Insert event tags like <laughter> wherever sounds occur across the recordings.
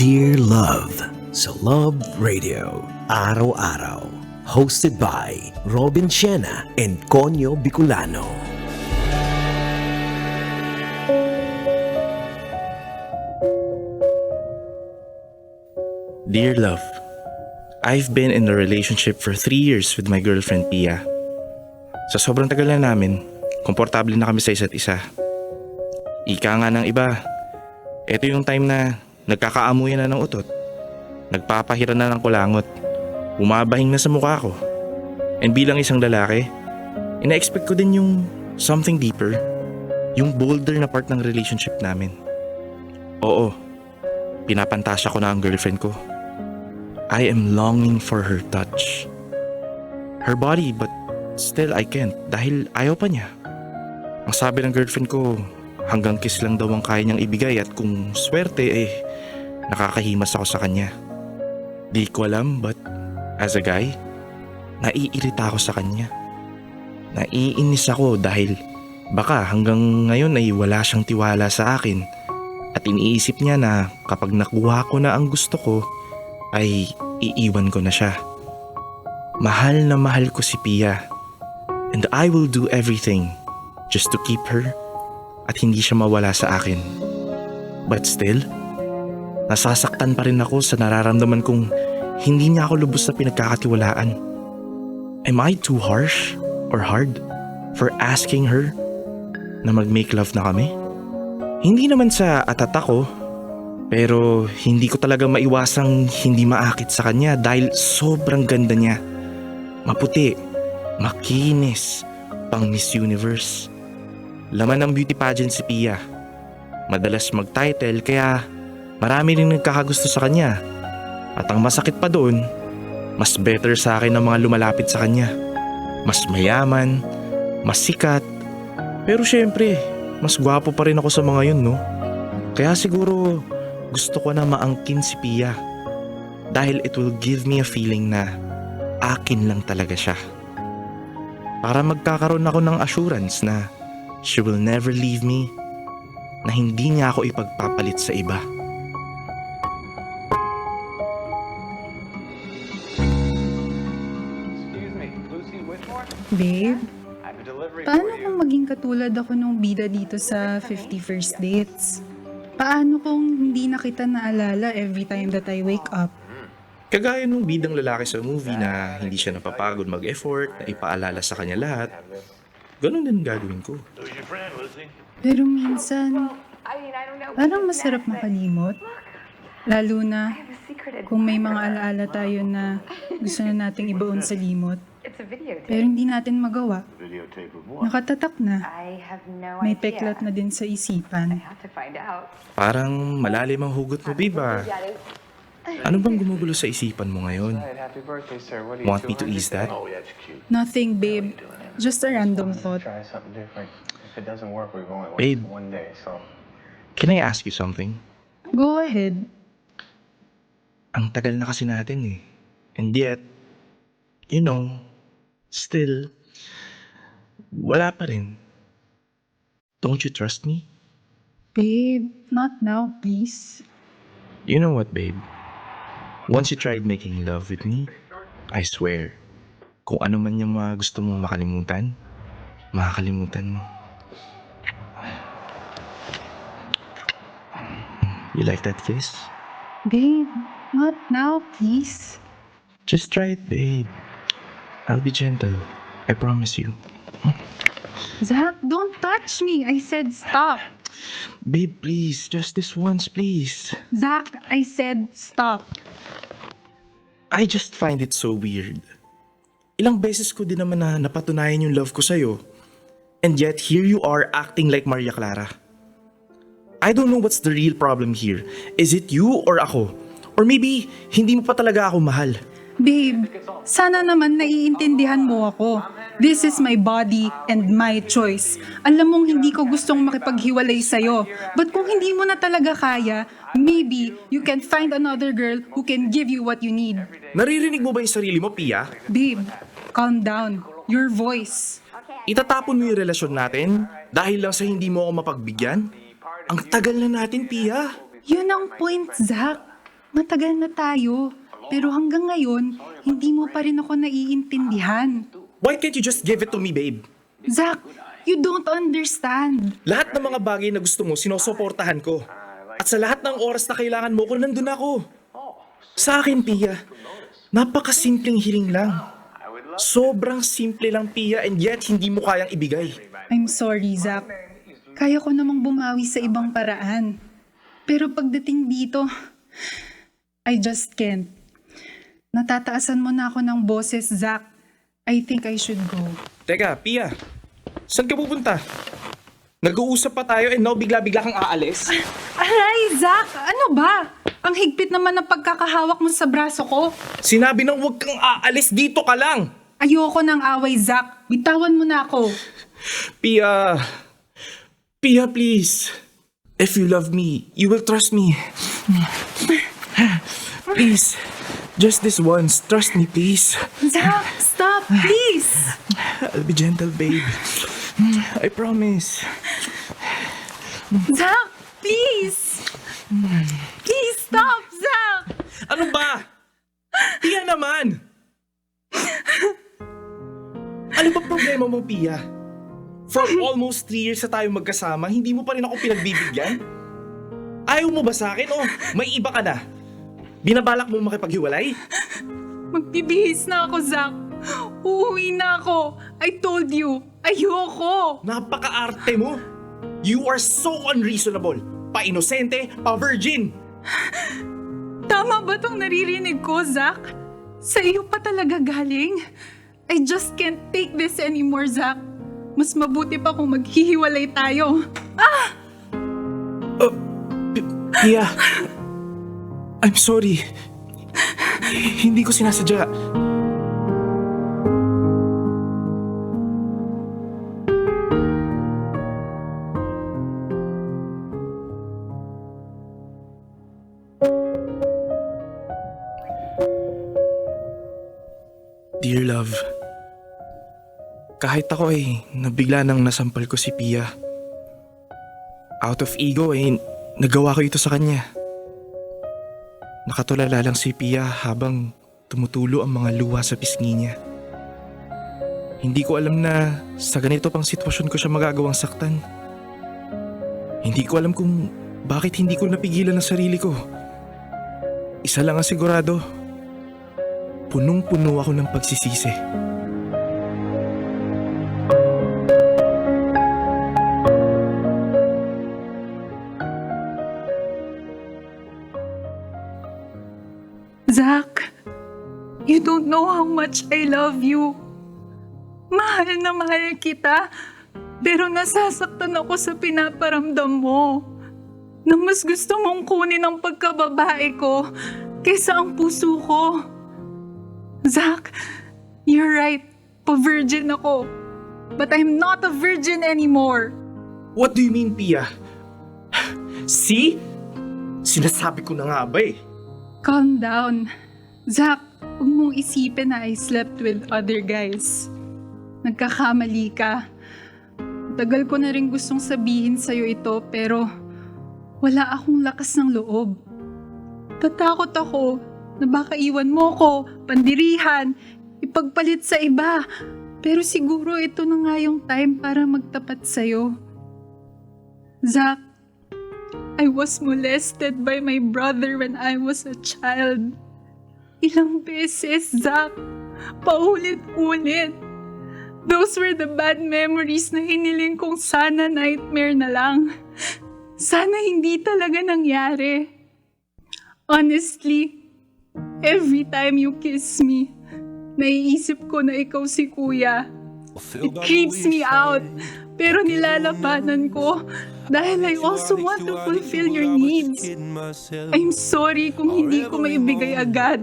Dear Love sa Love Radio, araw-araw. Hosted by Robin Siena and Conyo Bicolano. Dear love, I've been in a relationship for three years with my girlfriend Pia. Sa sobrang tagal na namin, komportable na kami sa isa't isa. Ika nga ng iba, ito yung time na nagkakaamuyan na ng utot. Nagpapahira na ng kulangot. Umabahing na sa mukha ko. And bilang isang lalaki, ina-expect ko din yung something deeper. Yung bolder na part ng relationship namin. Oo, pinapantasya ko na ang girlfriend ko. I am longing for her touch. Her body but still I can't dahil ayaw pa niya. Ang sabi ng girlfriend ko, hanggang kiss lang daw ang kaya niyang ibigay at kung swerte eh, nakakahimas ako sa kanya. Di ko alam but as a guy, naiirita ako sa kanya. Naiinis ako dahil baka hanggang ngayon ay wala siyang tiwala sa akin at iniisip niya na kapag nakuha ko na ang gusto ko, ay iiwan ko na siya. Mahal na mahal ko si Pia. And I will do everything just to keep her at hindi siya mawala sa akin. But still, nasasaktan pa rin ako sa nararamdaman kong hindi niya ako lubos na pinagkakatiwalaan. Am I too harsh or hard for asking her na mag-make love na kami? Hindi naman sa atata ko, pero hindi ko talaga maiwasang hindi maakit sa kanya dahil sobrang ganda niya. Maputi, makinis, pang Miss Universe. Laman ng beauty pageant si Pia. Madalas mag-title kaya marami rin nagkakagusto sa kanya. At ang masakit pa doon, mas better sa akin ang mga lumalapit sa kanya. Mas mayaman, mas sikat. Pero syempre, mas gwapo pa rin ako sa mga yun, no? Kaya siguro gusto ko na maangkin si Pia dahil it will give me a feeling na akin lang talaga siya. Para magkakaroon ako ng assurance na she will never leave me na hindi niya ako ipagpapalit sa iba. Katulad ako nung bida dito sa 50 First Dates? Paano kung hindi na kita naalala every time that I wake up? Kagaya nung bidang lalaki sa movie na hindi siya napapagod mag-effort na ipaalala sa kanya lahat, ganun din gagawin ko. Pero minsan, parang masarap makalimot. Lalo na kung may mga alaala tayo na gusto na nating ibaon sa limot. It's a videotape. Pero hindi natin magawa. Videotape of what? Nakatatak na. I have no May peklat na din sa isipan. I have to find out. Parang malalim ang hugot mo, Biba. Ano bang gumugulo sa isipan mo ngayon? Want me to 200? ease that? Oh. Nothing, babe. Just a random thought. Babe. wasted one day, so. Can I ask you something? Go ahead. Ang tagal na kasi natin eh. And yet, you know, still, wala pa rin. Don't you trust me? Babe, not now, please. You know what, babe? Once you tried making love with me, I swear, kung ano man yung mga gusto mong makalimutan, makakalimutan mo. You like that kiss? Babe, not now, please. Just try it, babe. I'll be gentle. I promise you. Zach, don't touch me. I said stop. Babe, please. Just this once, please. Zach, I said stop. I just find it so weird. Ilang beses ko din naman na napatunayan yung love ko sa'yo. And yet, here you are acting like Maria Clara. I don't know what's the real problem here. Is it you or ako? Or maybe, hindi mo pa talaga ako mahal. Babe, sana naman naiintindihan mo ako. This is my body and my choice. Alam mong hindi ko gustong makipaghiwalay sa'yo. But kung hindi mo na talaga kaya, maybe you can find another girl who can give you what you need. Naririnig mo ba yung sarili mo, Pia? Babe, calm down. Your voice. Itatapon mo yung relasyon natin dahil lang sa hindi mo ako mapagbigyan? Ang tagal na natin, Pia. Yun ang point, Zach. Matagal na tayo. Pero hanggang ngayon, hindi mo pa rin ako naiintindihan. Why can't you just give it to me, babe? Zach, you don't understand. Lahat ng mga bagay na gusto mo, sinusuportahan ko. At sa lahat ng oras na kailangan mo ko, nandun ako. Sa akin, Pia, napakasimpleng hiling lang. Sobrang simple lang, Pia, and yet hindi mo kayang ibigay. I'm sorry, Zach. Kaya ko namang bumawi sa ibang paraan. Pero pagdating dito, I just can't. Natataasan mo na ako ng boses, Zach. I think I should go. Teka, Pia, saan ka pupunta? Nag-uusap pa tayo and now bigla-bigla kang aalis? <laughs> Aray, Zach! Ano ba? Ang higpit naman ng pagkakahawak mo sa braso ko. Sinabi nang huwag kang aalis, dito ka lang! Ayoko ng away, Zach. Bitawan mo na ako. Pia, Pia, please. If you love me, you will trust me. <laughs> Please, just this once, trust me, please. Zach, stop, please! I'll be gentle, babe. I promise. Zach, please! Please stop, Zach! Ano ba? Pia naman! Ano ba problema mo, Pia? For almost three years na tayo magkasama, hindi mo pa rin ako pinagbibigyan? Ayaw mo ba sa akin o may iba ka na? Binabalak mo makipaghiwalay? <laughs> Magbibihis na ako, Zach. Uuwi na ako. I told you, ayoko. Napaka-arte mo! You are so unreasonable! Pa-inosente, pa-virgin! <sighs> Tama ba tong naririnig ko, Zach? Sa iyo pa talaga galing? I just can't take this anymore, Zach. Mas mabuti pa kung maghihiwalay tayo. P- Pia, I'm sorry. Hindi ko sinasadya. Dear love, kahit ako ay nabigla nang nasampal ko si Pia. Out of ego eh, nagawa ko ito sa kanya. Nakatulala lang si Pia habang tumutulo ang mga luha sa pisngi niya. Hindi ko alam na sa ganito pang sitwasyon ko siya magagawang saktan. Hindi ko alam kung bakit hindi ko napigilan ang sarili ko. Isa lang ang sigurado. Punong-puno ako ng pagsisisi. Zach, you don't know how much I love you. Mahal na mahal kita. Pero nasasaktan ako sa pinaparamdam mo. Na mas gusto mong kunin ang pagkababae ko kaysa ang puso ko. Zach, you're right. Pa-virgin ako. But I'm not a virgin anymore. What do you mean, Pia? See? Sinasabi ko na nga ba eh. Calm down. Zach, huwag mong isipin na I slept with other guys. Nagkakamali ka. Tagal ko na rin gustong sabihin sa'yo ito pero wala akong lakas ng loob. Tatakot ako na baka iwan mo ko, pandirihan, ipagpalit sa iba. Pero siguro ito na nga yung time para magtapat sa'yo. Zach, I was molested by my brother when I was a child. Ilang beses, Zach. Paulit-ulit. Those were the bad memories na hiniling kong sana nightmare na lang. Sana hindi talaga nangyari. Honestly, every time you kiss me, naiisip ko na ikaw si kuya. It creeps me out. Pero nilalabanan ko dahil I also want to fulfill your needs. I'm sorry kung hindi ko maibigay agad.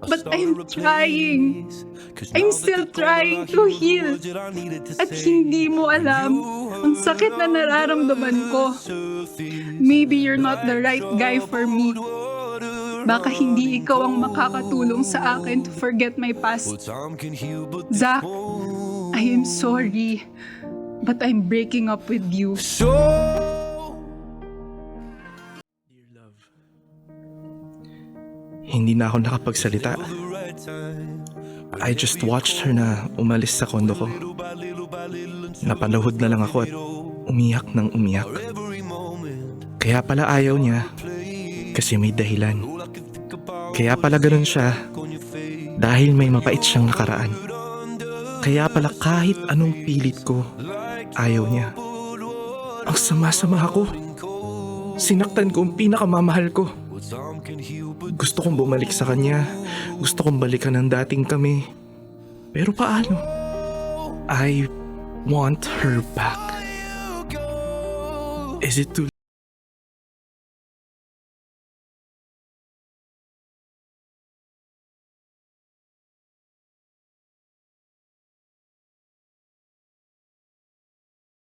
But I'm trying. I'm still trying to heal. At hindi mo alam ang sakit na nararamdaman ko. Maybe you're not the right guy for me. Baka hindi ikaw ang makakatulong sa akin to forget my past. Zach, I am sorry. But I'm breaking up with you. Dear Hindi na ako nakapagsalita. I just watched her na umalis sa kondo ko. Napalahod na lang ako at umiyak ng umiyak. Kaya pala ayaw niya kasi may dahilan. Kaya pala ganun siya dahil may mapait siyang nakaraan. Kaya pala kahit anong pilit ko, ayaw niya. Ang sama-sama ako. Sinaktan ko ang pinakamamahal ko. Gusto kong bumalik sa kanya. Gusto kong balikan ang dating kami. Pero paano? I want her back. Is it too